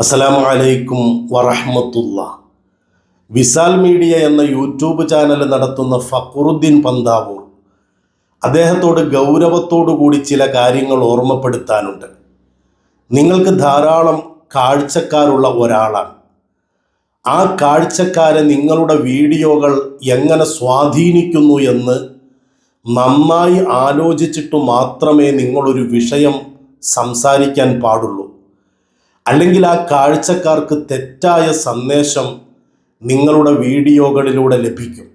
അസ്സലാമു അലൈക്കും വറഹ്മത്തുള്ള. വിസാൽ മീഡിയ എന്ന യൂട്യൂബ് ചാനൽ നടത്തുന്ന ഫക്രുദ്ദീൻ പന്താവൂർ. അദ്ദേഹത്തോട് ഗൗരവത്തോടു കൂടി ചില കാര്യങ്ങൾ ഓർമ്മപ്പെടുത്താനുണ്ട്. നിങ്ങൾക്ക് ധാരാളം കാഴ്ചക്കാരുള്ള ഒരാളാണ്. ആ കാഴ്ചക്കാരെ നിങ്ങളുടെ വീഡിയോകൾ എങ്ങനെ സ്വാധീനിക്കുന്നു എന്ന് നന്നായി ആലോചിച്ചിട്ട് മാത്രമേ നിങ്ങളൊരു വിഷയം സംസാരിക്കാൻ പാടുള്ളൂ. അല്ലെങ്കിൽ ആ കാഴ്ചക്കാർക്ക് തെറ്റായ സന്ദേശം നിങ്ങളുടെ വീഡിയോകളിലൂടെ ലഭിക്കും.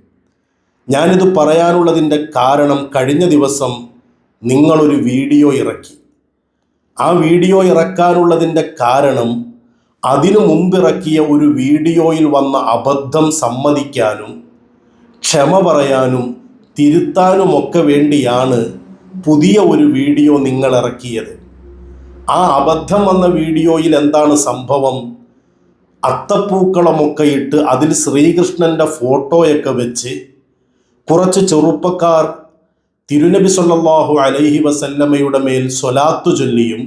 ഞാനിത് പറയാനുള്ളതിന്റെ കാരണം കഴിഞ്ഞ ദിവസം നിങ്ങളൊരു വീഡിയോ ഇറക്കി. ആ വീഡിയോ ഇറക്കാനുള്ളതിന്റെ കാരണം അതിനു മുമ്പിറക്കിയ ഒരു വീഡിയോയിൽ വന്ന അബദ്ധം സമ്മതിക്കാനും ക്ഷമ പറയാനും തിരുത്താനുമൊക്കെ വേണ്ടിയാണ് പുതിയ ഒരു വീഡിയോ നിങ്ങൾ ഇറക്കിയത് ആ അബദ്ധം വന്ന വീഡിയോയിൽ എന്താണ് സംഭവം? അത്തപ്പൂക്കളമൊക്കെ ഇട്ട് അതിൽ ശ്രീകൃഷ്ണന്റെ ഫോട്ടോയൊക്കെ വെച്ച് കുറച്ച് ചെറുപ്പക്കാർ തിരുനബി സൊല്ലാഹു അലൈഹി വസല്ലമയുടെ മേൽ സ്വലാത്തു ചൊല്ലിയും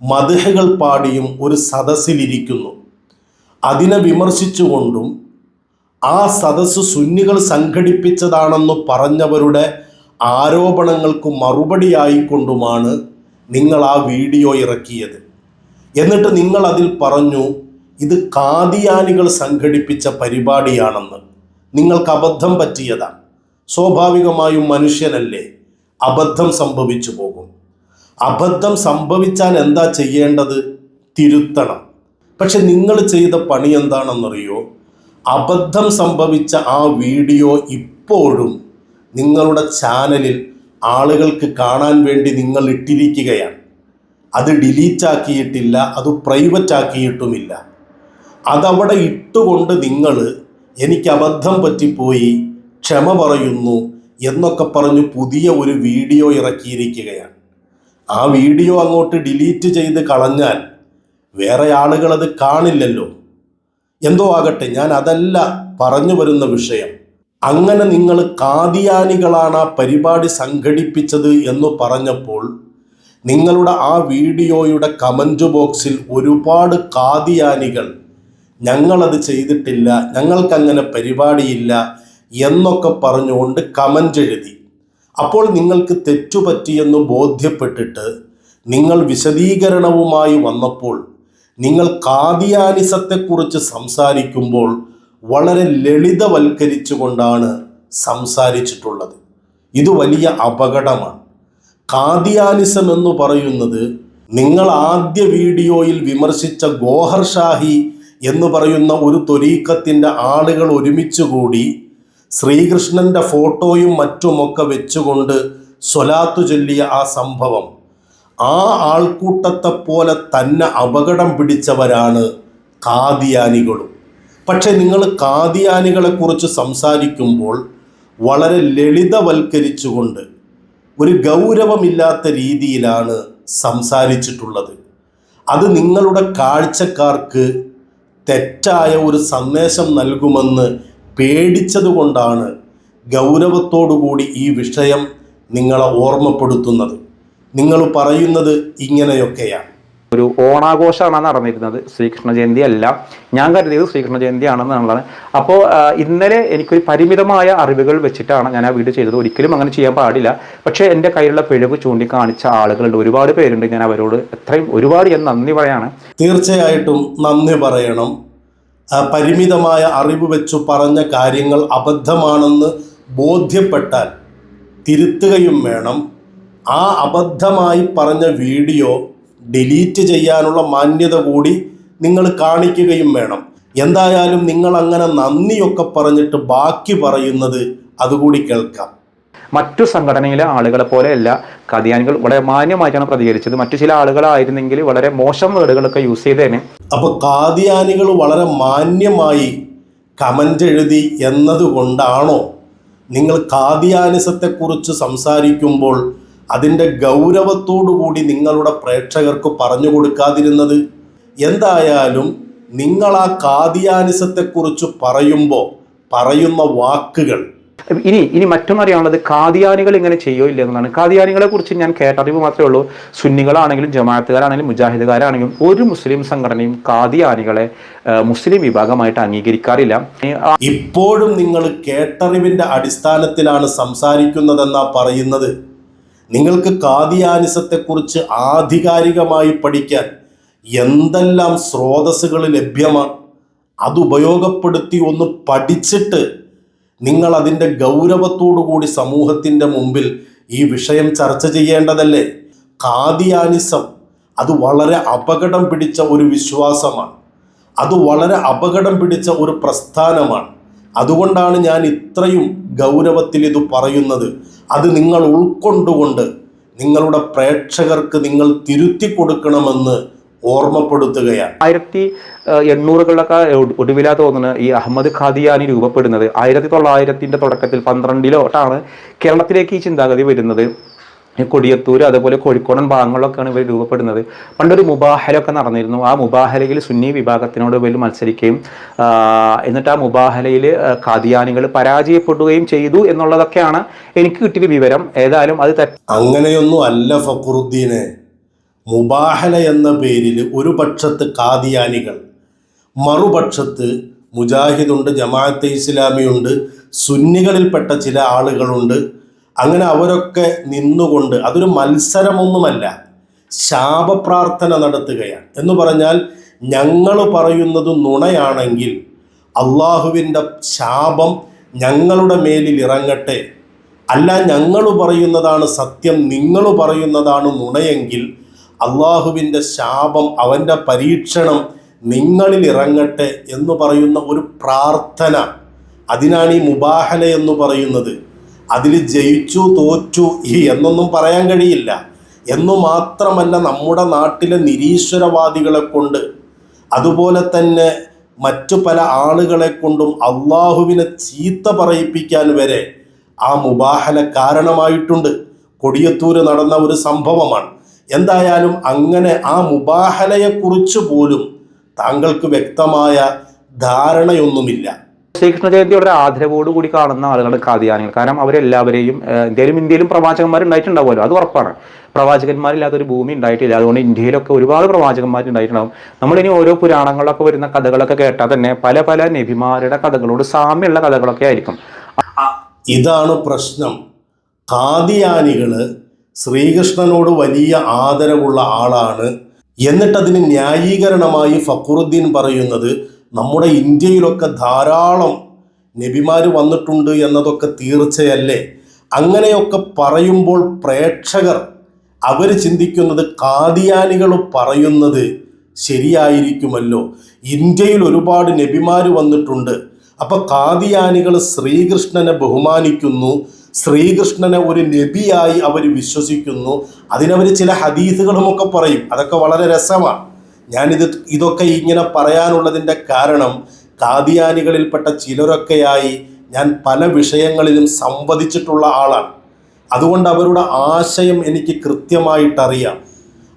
മദഹകൾ പാടിയും ഒരു സദസ്സിലിരിക്കുന്നു. അതിനെ വിമർശിച്ചുകൊണ്ടും ആ സദസ്സ് സുന്നികൾ സംഘടിപ്പിച്ചതാണെന്ന് പറഞ്ഞവരുടെ ആരോപണങ്ങൾക്ക് മറുപടിയായിക്കൊണ്ടുമാണ് നിങ്ങൾ ആ വീഡിയോ ഇറക്കിയത്. എന്നിട്ട് നിങ്ങൾ അതിൽ പറഞ്ഞു ഇത് കാദിയാനികൾ സംഘടിപ്പിച്ച പരിപാടിയാണെന്ന്. നിങ്ങൾക്ക് അബദ്ധം പറ്റിയതാണ് സ്വാഭാവികമായും മനുഷ്യനല്ലേ? അബദ്ധം സംഭവിച്ചു പോകും. അബദ്ധം സംഭവിച്ചാൽ എന്താ ചെയ്യേണ്ടത്? തിരുത്തണം. പക്ഷെ നിങ്ങൾ ചെയ്ത പണി എന്താണെന്നറിയോ? അബദ്ധം സംഭവിച്ച ആ വീഡിയോ ഇപ്പോഴും നിങ്ങളുടെ ചാനലിൽ ആളുകൾക്ക് കാണാൻ വേണ്ടി നിങ്ങൾ ഇട്ടിരിക്കുകയാണ്. അത് ഡിലീറ്റ് ആക്കിയിട്ടില്ല അത് പ്രൈവറ്റ് ആക്കിയിട്ടുമില്ല. അതവിടെ ഇട്ടുകൊണ്ട് നിങ്ങൾ എനിക്ക് അബദ്ധം പറ്റിപ്പോയി ക്ഷമ പറയുന്നു എന്നൊക്കെ പറഞ്ഞ് പുതിയ ഒരു വീഡിയോ ഇറക്കിയിരിക്കുകയാണ്. ആ വീഡിയോ അങ്ങോട്ട് ഡിലീറ്റ് ചെയ്ത് കളഞ്ഞാൽ വേറെ ആളുകൾ അത് കാണില്ലല്ലോ. എന്തോ ആകട്ടെ ഞാൻ അതല്ല പറഞ്ഞു വരുന്ന വിഷയം. അങ്ങനെ നിങ്ങൾ കാതിയാനികളാണ് ആ പരിപാടി സംഘടിപ്പിച്ചത് എന്ന് പറഞ്ഞപ്പോൾ നിങ്ങളുടെ ആ വീഡിയോയുടെ കമന്റ് ബോക്സിൽ ഒരുപാട് കാതിയാനികൾ ഞങ്ങളത് ചെയ്തിട്ടില്ല ഞങ്ങൾക്കങ്ങനെ പരിപാടിയില്ല എന്നൊക്കെ പറഞ്ഞുകൊണ്ട് കമന്റ് എഴുതി. അപ്പോൾ നിങ്ങൾക്ക് തെറ്റുപറ്റിയെന്ന് ബോധ്യപ്പെട്ടിട്ട് നിങ്ങൾ വിശദീകരണവുമായി വന്നപ്പോൾ നിങ്ങൾ കാതിയാനിസത്തെക്കുറിച്ച് സംസാരിക്കുമ്പോൾ വളരെ ലളിതവൽക്കരിച്ചുകൊണ്ടാണ് സംസാരിച്ചിട്ടുള്ളത്. ഇത് വലിയ അപകടമാണ്. കാദിയാനിസം എന്ന് പറയുന്നത് നിങ്ങൾ ആദ്യ വീഡിയോയിൽ വിമർശിച്ച ഗോഹർ ഷാഹി എന്ന് പറയുന്ന ഒരു തൊരീക്കത്തിന്റെ ആളുകൾ ഒരുമിച്ച് കൂടി ശ്രീകൃഷ്ണന്റെ ഫോട്ടോയും മറ്റുമൊക്കെ വെച്ചുകൊണ്ട് സ്വലാത്തു ചൊല്ലിയ ആ സംഭവം. ആ ആൾക്കൂട്ടത്തെ പോലെ തന്നെ അപകടം പിടിച്ചവരാണ് കാദിയാനികളും. പക്ഷെ നിങ്ങൾ കാദിയാനികളെക്കുറിച്ച് സംസാരിക്കുമ്പോൾ വളരെ ലളിതവൽക്കരിച്ചുകൊണ്ട് ഒരു ഗൗരവമില്ലാത്ത രീതിയിലാണ് സംസാരിച്ചിട്ടുള്ളത്. അത് നിങ്ങളുടെ കാഴ്ചക്കാർക്ക് തെറ്റായ ഒരു സന്ദേശം നൽകുമെന്ന് പേടിച്ചതുകൊണ്ടാണ് ഗൗരവത്തോടുകൂടി ഈ വിഷയം നിങ്ങളെ ഓർമ്മപ്പെടുത്തുന്നത്. നിങ്ങൾ പറയുന്നത് ഇങ്ങനെയൊക്കെയാണ്. ഒരു ഓണാഘോഷമാണ് നടന്നിരുന്നത് ശ്രീകൃഷ്ണ ജയന്തി അല്ല. ഞാൻ കരുതിയത് ശ്രീകൃഷ്ണ ജയന്തി ആണെന്നുള്ളതാണ് അപ്പോൾ ഇന്നലെ എനിക്കൊരു പരിമിതമായ അറിവുകൾ വെച്ചിട്ടാണ് ഞാൻ ആ വീഡിയോ ചെയ്തത്. ഒരിക്കലും അങ്ങനെ ചെയ്യാൻ പാടില്ല. പക്ഷേ എന്റെ കയ്യിലുള്ള പിഴവ് ചൂണ്ടിക്കാണിച്ച ആളുകളുണ്ട്. ഒരുപാട് പേരുണ്ട്. ഞാൻ അവരോട് എത്രയും ഒരുപാട് ഞാൻ നന്ദി പറയാണ്. തീർച്ചയായിട്ടും നന്ദി പറയണം. പരിമിതമായ അറിവ് വെച്ചു പറഞ്ഞ കാര്യങ്ങൾ അബദ്ധമാണെന്ന് ബോധ്യപ്പെട്ടാൽ തിരുത്തുകയും വേണം. ആ അബദ്ധമായി പറഞ്ഞ വീഡിയോ ഡിലീറ്റ് ചെയ്യാനുള്ള മാന്യത കൂടി നിങ്ങൾ കാണിക്കുകയും വേണം. എന്തായാലും നിങ്ങൾ അങ്ങനെ നന്ദിയൊക്കെ പറഞ്ഞിട്ട് ബാക്കി പറയുന്നത് അതുകൂടി കേൾക്കാം. മറ്റു സംഘടനയിലെ ആളുകളെ പോലെയല്ല കഥയാനികൾ വളരെ മാന്യമായിട്ടാണ് പ്രതികരിച്ചത്. മറ്റു ചില ആളുകളായിരുന്നെങ്കിൽ വളരെ മോശം വേർഡുകളൊക്കെ യൂസ് ചെയ്തേനെ. അപ്പൊ കാതിയാനികൾ വളരെ മാന്യമായി കമന്റ് എഴുതി എന്നതുകൊണ്ടാണോ നിങ്ങൾ കാതിയാനിസത്തെക്കുറിച്ച് സംസാരിക്കുമ്പോൾ അതിന്റെ കൂടി നിങ്ങളുടെ പ്രേക്ഷകർക്ക് പറഞ്ഞു കൊടുക്കാതിരുന്നത്? എന്തായാലും നിങ്ങൾ ആ കാതിയാനിസത്തെക്കുറിച്ച് പറയുമ്പോൾ പറയുന്ന വാക്കുകൾ. ഇനി ഇനി മറ്റൊന്നറിയാനുള്ളത് കാദിയാനികൾ ഇങ്ങനെ ചെയ്യോ ഇല്ല എന്നതാണ് കാദിയാനികളെ കുറിച്ച് ഞാൻ കേട്ടറിവ് മാത്രമേ ഉള്ളൂ. സുന്നികളാണെങ്കിലും ജമാഅത്തുകാരാണെങ്കിലും മുജാഹിദുകാരാണെങ്കിലും ഒരു മുസ്ലിം സംഘടനയും കാദിയാനികളെ മുസ്ലിം വിഭാഗമായിട്ട് അംഗീകരിക്കാറില്ല. ഇപ്പോഴും നിങ്ങൾ കേട്ടറിവിന്റെ അടിസ്ഥാനത്തിലാണ് സംസാരിക്കുന്നതെന്നാ പറയുന്നത്? നിങ്ങൾക്ക് കാദിയാനിസത്തെക്കുറിച്ച് ആധികാരികമായി പഠിക്കാൻ എന്തെല്ലാം സ്രോതസ്സുകൾ ലഭ്യമാണ് അതുപയോഗപ്പെടുത്തി ഒന്ന് പഠിച്ചിട്ട് നിങ്ങൾ അതിന്റെ കൂടി സമൂഹത്തിന്റെ മുമ്പിൽ ഈ വിഷയം ചർച്ച ചെയ്യേണ്ടതല്ലേ? കാദിയാനിസം അത് വളരെ അപകടം പിടിച്ച ഒരു വിശ്വാസമാണ്. അത് വളരെ അപകടം പിടിച്ച ഒരു പ്രസ്ഥാനമാണ്. അതുകൊണ്ടാണ് ഞാൻ ഇത്രയും ഗൗരവത്തിൽ ഇത് പറയുന്നത്. അത് നിങ്ങൾ ഉൾക്കൊണ്ടുകൊണ്ട് നിങ്ങളുടെ പ്രേക്ഷകർക്ക് നിങ്ങൾ തിരുത്തി കൊടുക്കണമെന്ന് ഓർമ്മപ്പെടുത്തുകയാണ്. ആയിരത്തി എണ്ണൂറുകളിലൊക്കെ ഒടുവിലാ തോന്നുന്നത് ഈ അഹമ്മദ് ഖാദിയാനി രൂപപ്പെടുന്നത്. ആയിരത്തി തൊള്ളായിരത്തിന്റെ തുടക്കത്തിൽ പന്ത്രണ്ടിലോട്ടാണ് കേരളത്തിലേക്ക് ഈ ചിന്താഗതി വരുന്നത്. കൊടിയത്തൂർ അതുപോലെ കോഴിക്കോടൻ ഭാഗങ്ങളിലൊക്കെയാണ് ഇവർ രൂപപ്പെടുന്നത്. പണ്ടൊരു മുബാഹലൊക്കെ നടന്നിരുന്നു. ആ മുബാഹലയിൽ സുന്നി വിഭാഗത്തിനോട് ഇവർ മത്സരിക്കുകയും എന്നിട്ട് ആ മുബാഹലയിൽ കാതിയാനികൾ പരാജയപ്പെടുകയും ചെയ്തു എന്നുള്ളതൊക്കെയാണ് എനിക്ക് കിട്ടിയ വിവരം. ഏതായാലും അത് അങ്ങനെയൊന്നും അല്ല ഫക്രുദ്ദീനെ. മുബാഹല എന്ന പേരിൽ ഒരു പക്ഷത്ത് കാദിയാനികൾ മറുപക്ഷത്ത് മുജാഹിദുണ്ട് ജമാഅത്തെ ഇസ്ലാമിയുണ്ട് സുന്നികളിൽപ്പെട്ട ചില ആളുകളുണ്ട്. അങ്ങനെ അവരൊക്കെ നിന്നുകൊണ്ട് അതൊരു മത്സരമൊന്നുമല്ല ശാപപ്രാർത്ഥന നടത്തുകയാണ്. എന്ന് പറഞ്ഞാൽ ഞങ്ങൾ പറയുന്നത് നുണയാണെങ്കിൽ അള്ളാഹുവിന്റെ ശാപം ഞങ്ങളുടെ മേലിൽ ഇറങ്ങട്ടെ. അല്ല ഞങ്ങൾ പറയുന്നതാണ് സത്യം നിങ്ങൾ പറയുന്നതാണ് നുണയെങ്കിൽ അള്ളാഹുവിന്റെ ശാപം അവന്റെ പരീക്ഷണം നിങ്ങളിൽ ഇറങ്ങട്ടെ എന്ന് പറയുന്ന ഒരു പ്രാർത്ഥന. അതിനാണ് ഈ മുബാഹല എന്ന് പറയുന്നത്. അതിൽ ജയിച്ചു തോറ്റു എന്നൊന്നും പറയാൻ കഴിയില്ല. എന്നു മാത്രമല്ല നമ്മുടെ നാട്ടിലെ നിരീശ്വരവാദികളെ കൊണ്ട് അതുപോലെ തന്നെ മറ്റു പല ആളുകളെ കൊണ്ടും അള്ളാഹുവിനെ ചീത്ത പറയിപ്പിക്കാൻ വരെ ആ മുബാഹല കാരണമായിട്ടുണ്ട്. കൊടിയത്തൂര് നടന്ന ഒരു സംഭവമാണ്. എന്തായാലും അങ്ങനെ ആ മുബാഹലയെക്കുറിച്ച് പോലും താങ്കൾക്ക് വ്യക്തമായ ധാരണയൊന്നുമില്ല. ശ്രീകൃഷ്ണ ജയന്തിയുടെ ആദരവോട് കൂടി കാണുന്ന ആളുകളാണ് കാദിയാനികൾ കാരണം അവരെല്ലാവരെയും ഇന്ത്യയിലും ഇന്ത്യയിലും പ്രവാചകന്മാർ ഉണ്ടായിട്ടുണ്ടാവുമല്ലോ. അത് ഉറപ്പാണ്. പ്രവാചകന്മാരില്ലാത്ത ഒരു ഭൂമി ഉണ്ടായിട്ടില്ല. അതുകൊണ്ട് ഇന്ത്യയിലൊക്കെ ഒരുപാട് പ്രവാചകന്മാർ ഉണ്ടായിട്ടുണ്ടാവും. നമ്മളിനി ഓരോ പുരാണങ്ങളൊക്കെ വരുന്ന കഥകളൊക്കെ കേട്ടാൽ തന്നെ പല പല നബിമാരുടെ കഥകളോട് സാമ്യമുള്ള കഥകളൊക്കെ ആയിരിക്കും. ഇതാണ് പ്രശ്നം. കാതിയാനികൾ ശ്രീകൃഷ്ണനോട് വലിയ ആദരവുള്ള ആളാണ്. എന്നിട്ടതിന് ന്യായീകരണമായി ഫക്രുദ്ദീൻ പറയുന്നത് നമ്മുടെ ഇന്ത്യയിലൊക്കെ ധാരാളം നബിമാർ വന്നിട്ടുണ്ട് എന്നതൊക്കെ തീർച്ചയല്ലേ? അങ്ങനെയൊക്കെ പറയുമ്പോൾ പ്രേക്ഷകർ അവർ ചിന്തിക്കുന്നത് കാദിയാനികൾ പറയുന്നത് ശരിയായിരിക്കുമല്ലോ? ഇന്ത്യയിൽ ഒരുപാട് നബിമാർ വന്നിട്ടുണ്ട്. അപ്പോൾ കാദിയാനികൾ ശ്രീകൃഷ്ണനെ ബഹുമാനിക്കുന്നു ശ്രീകൃഷ്ണനെ ഒരു നബിയായി അവർ വിശ്വസിക്കുന്നു. അതിനവർ ചില ഹദീസുകളുമൊക്കെ പറയും. അതൊക്കെ വളരെ രസമാണ്. ഞാനിത് ഇതൊക്കെ ഇങ്ങനെ പറയാനുള്ളതിന്റെ കാരണം കാദിയാനികളിൽപ്പെട്ട ചിലരൊക്കെയായി ഞാൻ പല വിഷയങ്ങളിലും സംവദിച്ചിട്ടുള്ള ആളാണ്. അതുകൊണ്ട് അവരുടെ ആശയം എനിക്ക് കൃത്യമായിട്ടറിയാം.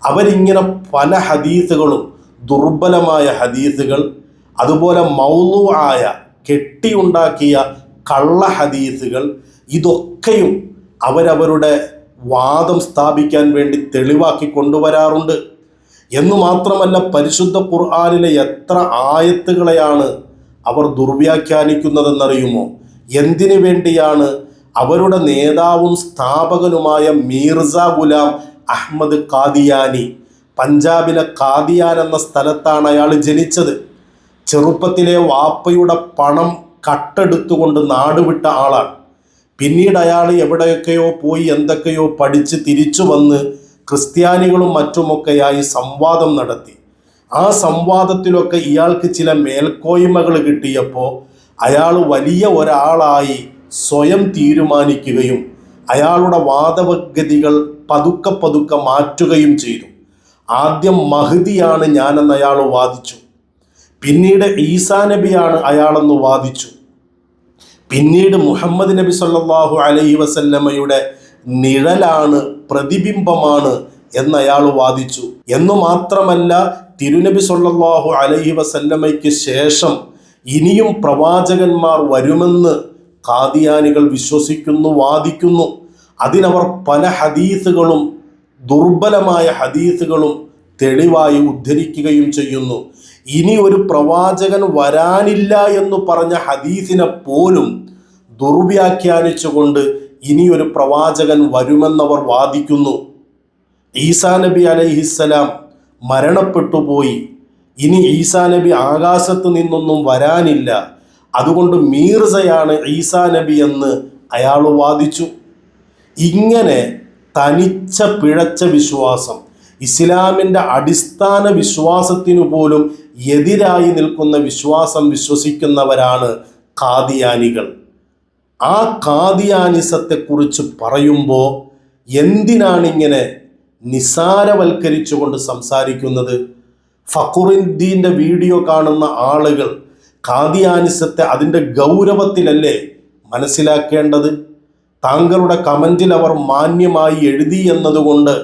അവരിങ്ങനെ പല ഹദീസുകളും ദുർബലമായ ഹദീസുകൾ അതുപോലെ മൗലു ആയ കെട്ടിയുണ്ടാക്കിയ കള്ള ഹദീസുകൾ ഇതൊക്കെയും അവരവരുടെ വാദം സ്ഥാപിക്കാൻ വേണ്ടി തെളിവാക്കി കൊണ്ടുവരാറുണ്ട്. എന്നു മാത്രമല്ല പരിശുദ്ധ ഖുർആാനിലെ എത്ര ആയത്തുകളെയാണ് അവർ ദുർവ്യാഖ്യാനിക്കുന്നതെന്നറിയുമോ? എന്തിനു വേണ്ടിയാണ് അവരുടെ നേതാവും സ്ഥാപകനുമായ മീർസ ഗുലാം അഹമ്മദ് കാദിയാനി പഞ്ചാബിലെ കാദിയാൻ എന്ന സ്ഥലത്താണ് അയാൾ ജനിച്ചത്. ചെറുപ്പത്തിലെ വാപ്പയുടെ പണം കട്ടെടുത്തുകൊണ്ട് നാടുവിട്ട ആളാണ്. പിന്നീട് അയാൾ എവിടെയൊക്കെയോ പോയി എന്തൊക്കെയോ പഠിച്ച് തിരിച്ചു വന്ന് ക്രിസ്ത്യാനികളും മറ്റുമൊക്കെയായി സംവാദം നടത്തി. ആ സംവാദത്തിലൊക്കെ ഇയാൾക്ക് ചില മേൽക്കോയ്മകൾ കിട്ടിയപ്പോൾ അയാൾ വലിയ ഒരാളായി സ്വയം തീരുമാനിക്കുകയും അയാളുടെ വാദഗതികൾ പതുക്കെ പതുക്കെ മാറ്റുകയും ചെയ്തു. ആദ്യം മഹദിയാണ് ഞാനെന്ന് അയാൾ വാദിച്ചു. പിന്നീട് ഈസാ നബിയാണ് അയാളെന്ന് വാദിച്ചു. പിന്നീട് മുഹമ്മദ് നബി സല്ലാഹു അലൈഹി വസല്ലമയുടെ നിഴലാണ് പ്രതിബിംബമാണ് എന്നയാൾ വാദിച്ചു. എന്നു മാത്രമല്ല തിരുനബി സൊല്ലാഹു അലൈഹി വസല്ലമയ്ക്ക് ശേഷം ഇനിയും പ്രവാചകന്മാർ വരുമെന്ന് കാദിയാനികൾ വിശ്വസിക്കുന്നു വാദിക്കുന്നു. അതിനവർ പല ഹദീസുകളും ദുർബലമായ ഹദീസുകളും തെളിവായി ഉദ്ധരിക്കുകയും ചെയ്യുന്നു. ഇനി ഒരു പ്രവാചകൻ വരാനില്ല എന്ന് പറഞ്ഞ ഹദീസിനെ പോലും ദുർവ്യാഖ്യാനിച്ചുകൊണ്ട് ഇനി ഒരു പ്രവാചകൻ വരുമെന്നവർ വാദിക്കുന്നു. ഈസാ നബി അലൈഹിസ്സലാം മരണപ്പെട്ടു പോയി. ഇനി ഈസാ നബി ആകാശത്ത് നിന്നൊന്നും വരാനില്ല. അതുകൊണ്ട് മീർസയാണ് ഈസാ നബി എന്ന് അയാൾ വാദിച്ചു. ഇങ്ങനെ തനിച്ച പിഴച്ച വിശ്വാസം ഇസ്ലാമിന്റെ അടിസ്ഥാന വിശ്വാസത്തിനു പോലും എതിരായി നിൽക്കുന്ന വിശ്വാസം വിശ്വസിക്കുന്നവരാണ് കാദിയാനികൾ ആ കാതിയാനിസത്തെക്കുറിച്ച് പറയുമ്പോൾ എന്തിനാണിങ്ങനെ നിസാരവൽക്കരിച്ചുകൊണ്ട് സംസാരിക്കുന്നത്? ഫക്കുറുദ്ദീന്റെ വീഡിയോ കാണുന്ന ആളുകൾ കാദിയാനിസത്തെ അതിന്റെ ഗൗരവത്തിലല്ലേ മനസ്സിലാക്കേണ്ടത്? താങ്കളുടെ കമന്റിൽ അവർ മാന്യമായി എഴുതി എന്നതുകൊണ്ട്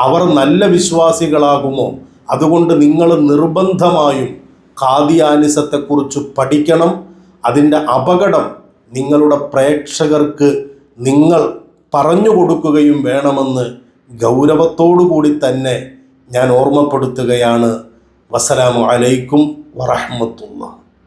അവർ നല്ല വിശ്വാസികളാകുമോ? അതുകൊണ്ട് നിങ്ങൾ നിർബന്ധമായും കാദിയാനിസത്തെക്കുറിച്ച് പഠിക്കണം. അതിന്റെ അപകടം നിങ്ങളുടെ പ്രേക്ഷകർക്ക് നിങ്ങൾ പറഞ്ഞു കൊടുക്കുകയും വേണമെന്ന് ഗൗരവത്തോടു കൂടി തന്നെ ഞാൻ ഓർമ്മപ്പെടുത്തുകയാണ്. വസ്സലാമു അലൈക്കും വറഹ്മത്തുള്ളാഹി.